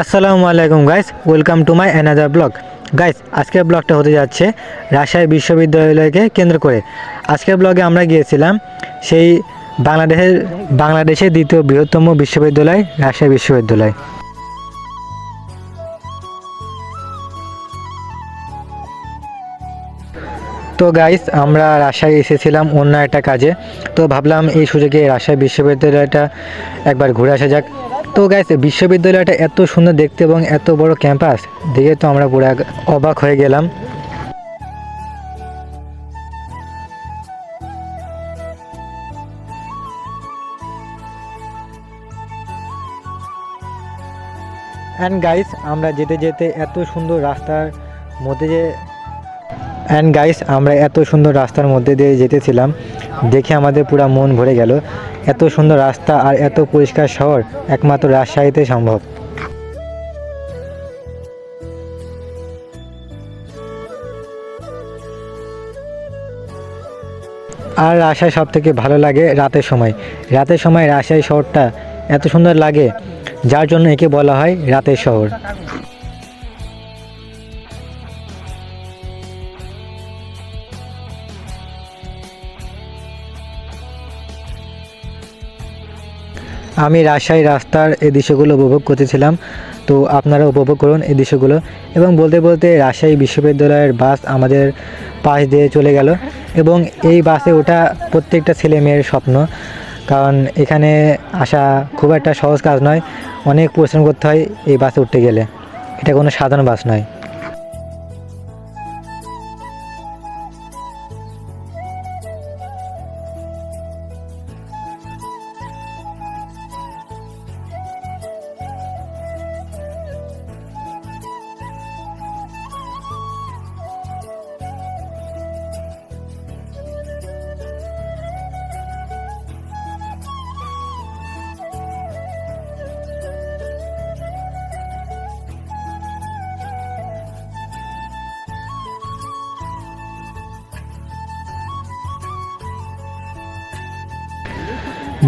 আসসালামু আলাইকুম guys welcome to my another blog guys আজকের ব্লগটা হতে যাচ্ছে রাজশাহী বিশ্ববিদ্যালয়কে কেন্দ্র করে। আজকের ব্লগে আমরা গিয়েছিলাম সেই বাংলাদেশের বাংলাদেশের দ্বিতীয় বৃহত্তম বিশ্ববিদ্যালয়, রাজশাহী বিশ্ববিদ্যালয়। তো গাইস আমরা রাজশাহী এসেছিলাম অন্য একটা কাজে। তো ভাবলাম এই সুযোগে রাজশাহী বিশ্ববিদ্যালয়টা একবার ঘুরে আসা যাক। তো গাইস বিশ্ববিদ্যালয়টা এত সুন্দর দেখতে এবং এত বড় ক্যাম্পাস দেখে তো আমরা পুরো অবাক হয়ে গেলাম। অ্যান্ড গাইস আমরা যেতে যেতে এত সুন্দর রাস্তার মধ্যে যে অ্যান্ড গাইস আমরা এত সুন্দর রাস্তার মধ্যে দিয়ে যেতেছিলাম। দেখে আমাদের পুরো মন ভরে গেল। এত সুন্দর রাস্তা আর এত পরিষ্কার শহর একমাত্র রাজশাহীতে সম্ভব। আর রাজশাহী সব থেকে ভালো লাগে রাতের সময়। রাতের সময় রাজশাহী শহরটা এত সুন্দর লাগে, যার জন্য একে বলা হয় রাতের শহর। আমি রাজশাহী রাস্তার এই দৃশ্যগুলো উপভোগ করতেছিলাম। তো আপনারা উপভোগ করুন এই দৃশ্যগুলো। এবং বলতে বলতে রাজশাহী বিশ্ববিদ্যালয়ের বাস আমাদের পাশ দিয়ে চলে গেল। এবং এই বাসে ওঠা প্রত্যেকটা ছেলে মেয়ের স্বপ্ন। কারণ এখানে আসা খুব একটা সহজ কাজ নয়। অনেক পরিশ্রম করতে হয় এই বাসে উঠতে গেলে। এটা কোনো সাধারণ বাস নয়।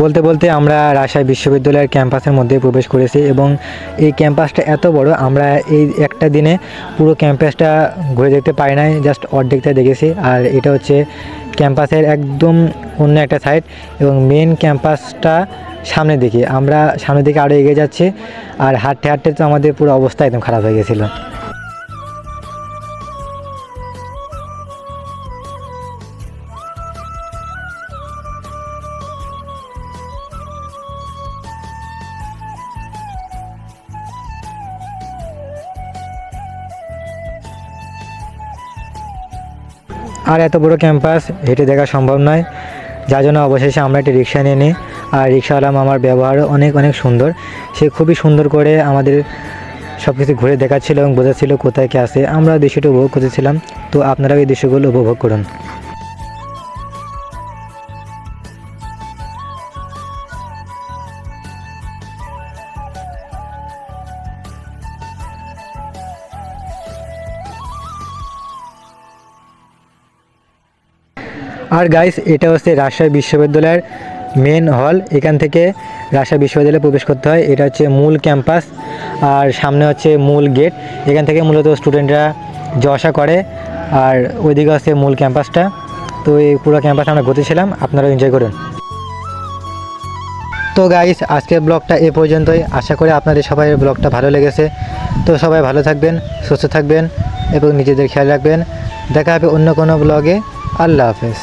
বলতে বলতে আমরা রাজশাহী বিশ্ববিদ্যালয়ের ক্যাম্পাসের মধ্যে প্রবেশ করেছি এবং এই ক্যাম্পাসটা এত বড়, আমরা এই একটা দিনে পুরো ক্যাম্পাসটা ঘুরে দেখতে পারি নাই জাস্ট অর্ধেকটা দেখেছি। আর এটা হচ্ছে ক্যাম্পাসের একদম অন্য একটা সাইড এবং মেন ক্যাম্পাসটা সামনের দিকে। আমরা সামনের দিকে আরও এগিয়ে যাচ্ছি, আর হাঁটতে হাঁটতে তো আমাদের পুরো অবস্থা একদম খারাপ হয়ে গেছিল। আর এত বড় ক্যাম্পাস, হেঁটে দেখা সম্ভব নয়। যার জন্য অবশেষে আমরা একটি রিক্সা নিয়ে নিই। আর রিক্সাওয়ালা আমার ব্যবহারও অনেক অনেক সুন্দর। সে খুবই সুন্দর করে আমাদের সব কিছু ঘুরে দেখাচ্ছিল এবং বোঝাচ্ছিল কোথায় কে আসে আমরা দৃশ্যটি উপভোগ করতেছিলাম। তো আপনারাও এই দৃশ্যগুলো উপভোগ করুন। আর গাইস এটা হচ্ছে রাজশাহী বিশ্ববিদ্যালয়ের মেন হল এখান থেকে রাজশাহী বিশ্ববিদ্যালয়ে প্রবেশ করতে হয়। এটা হচ্ছে মূল ক্যাম্পাস আর সামনে হচ্ছে মূল গেট এখান থেকে মূলত স্টুডেন্টরা আসা করে। আর ওইদিকে হচ্ছে মূল ক্যাম্পাসটা তো এই পুরো ক্যাম্পাসে আমরা ঘুরতেছিলাম আপনারাও এনজয় করুন। তো গাইস আজকের ব্লগটা এ পর্যন্তই। আশা করি আপনাদের সবাই ব্লগটা ভালো লেগেছে। তো সবাই ভালো থাকবেন, সুস্থ থাকবেন এবং নিজেদের খেয়াল রাখবেন। দেখা হবে অন্য কোনো ব্লগে আল্লাহ হাফেজ।